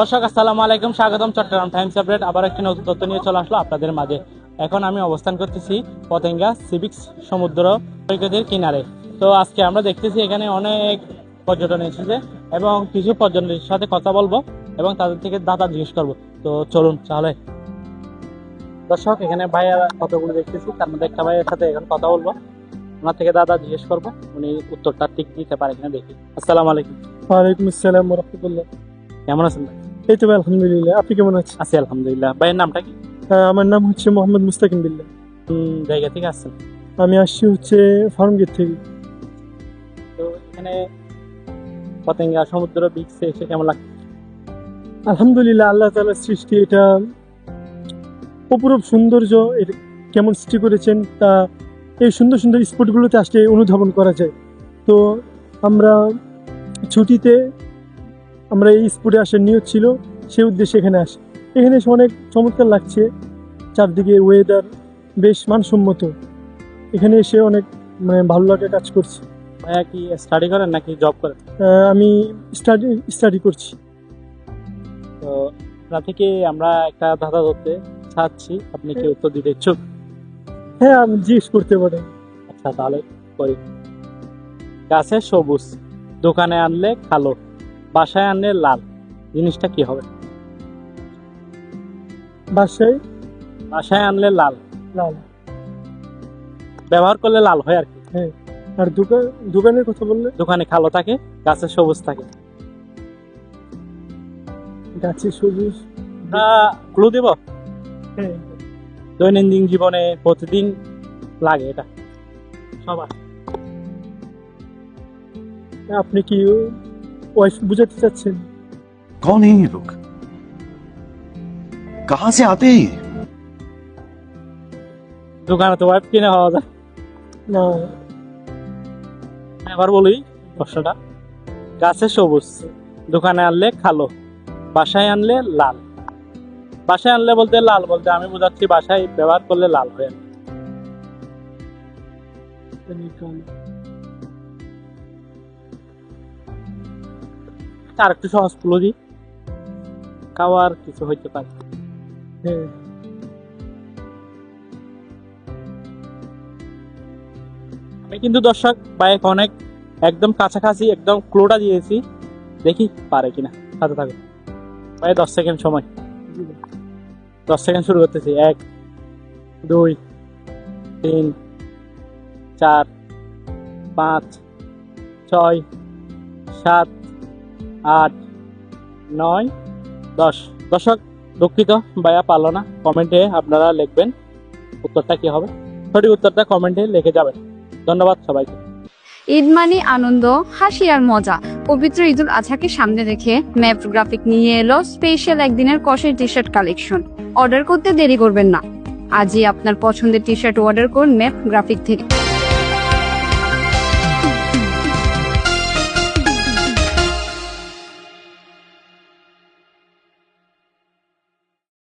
দর্শক আসসালামু আলাইকুম স্বাগতম চট্টগ্রাম টাইমস আপডেট। আবার একটি নতুন তথ্য নিয়ে চলে আসলো আপনাদের মাঝে। এখন আমি অবস্থান করতেছি পতেঙ্গা সিভিক্স সমুদ্র সৈকতের কিনারে। তো আজকে আমরা দেখতেছি এখানে অনেক পর্যটন এসেছে এবং কিছু পর্যটনের সাথে কথা বলব এবং তাদের থেকে দাদা জিজ্ঞেস করব। তো চলুন তাহলে। দর্শক এখানে ভাইয়া কতগুলো দেখতেছি তার মধ্যে একটা ভাইয়ের সাথে এখন কথা বলব। ওনার থেকে দাদা জিজ্ঞেস করব উনি উত্তরটা ঠিক দিতে পারে কিনা দেখি। আসসালামু আলাইকুম। ওয়ালাইকুম আসসালাম রহমতুল্লাহ। কেমন আছেন ভাই? এই তো আলহামদুলিল্লাহ। আপনি কেমন আছেন? আছি আলহামদুলিল্লাহ। ভাইয়ের নামটা কি? আমার নাম হচ্ছে মোহাম্মদ মুস্তাকিম বিল্লাহ। কোন জায়গা থেকে আসছেন? আমি আসছি হচ্ছে ফার্ম গেট থেকে। তো এখানে পতেঙ্গা সমুদ্র বিচে এসে কেমন লাগছে? আলহামদুলিল্লাহ আল্লাহ তালার সৃষ্টি এটা অপরূপ সৌন্দর্য এর কেমন সৃষ্টি করেছেন তা এই সুন্দর সুন্দর স্পটগুলোতে আসলে অনুধাবন করা যায়। তো আমরা ছুটিতে আমরা এই স্পটে আসার নিয়ত ছিল সেই উদ্দেশ্যে এখানে আসি। এখানে এসে অনেক চমৎকার লাগছে। চারদিকে ওয়েদার বেশ মানসম্মত। এখানে এসে অনেক মানে ভালো লাগে কাজ করছি। ভাইয়া কি স্টাডি করেন নাকি জব করেন? আমি স্টাডি স্টাডি করছি। তো আপনার থেকে আমরা একটা ধাঁধা ধরতে চাচ্ছি। আপনি কি উত্তর দিতে ইচ্ছুক? হ্যাঁ আমি জিজ্ঞেস করতে পারেন। আচ্ছা তাহলে করি। গাছে সবুজ দোকানে আনলে কালো। বাসায় আনলে লাল জিনিসটা কি হবে? বাসায়? বাসায় আনলে লাল। লাল। ব্যবহার করলে লাল হয় আর কি। আর দোকান দোকানের কথা বললে? দোকানে কালো থাকে গাছে সবুজ থাকে। গাছে সবুজ। ক্লু দিব? হ্যাঁ। দৈনন্দিন জীবনে প্রতিদিন লাগে এটা। সবার। আপনি কি বুঝাতে চাচ্ছেন कौन है ये लोग कहां से आते हैं ये দোকানে তো ওয়াইফ কিনে হওয়া যায় না এবার বলি প্রশ্নটা গাছে সবুজ দোকানে আনলে কালো বাসায় আনলে লাল বাসায় আনলে বলতে লাল বলতে আমি বোঝাচ্ছি বাসায় ব্যবহার করলে লাল হয় আর একটু সহজ দিই। খাওয়ার কিছু হইতে পারে। হ্যাঁ। আমি কিন্তু দর্শক বাইক অনেক একদম কাছাকাছি একদম ক্লোটা দিয়েছি। দেখি পারে কিনা। সাথে থাকো ভাই দশ সেকেন্ড সময়। দশ সেকেন্ড শুরু করতেছি। এক দুই তিন চার পাঁচ ছয় সাত আট, নয়, দশ। দর্শক, দুঃখিত ভাইয়া, পারল না। কমেন্টে আপনারা লিখবেন উত্তরটা কি হবে। সঠিক উত্তরটা কমেন্টে লিখে যাবেন। ধন্যবাদ সবাইকে। ঈদ মানে আনন্দ, হাসি আর মজা। পবিত্র ঈদুল আজহাকে সামনে রেখে ম্যাপ গ্রাফিক নিয়ে এলো স্পেশাল একদিনের কষের টি শার্ট কালেকশন অর্ডার করতে দেরি করবেন না। আজই আপনার পছন্দের টি শার্ট অর্ডার করুন ম্যাপ গ্রাফিক থেকে।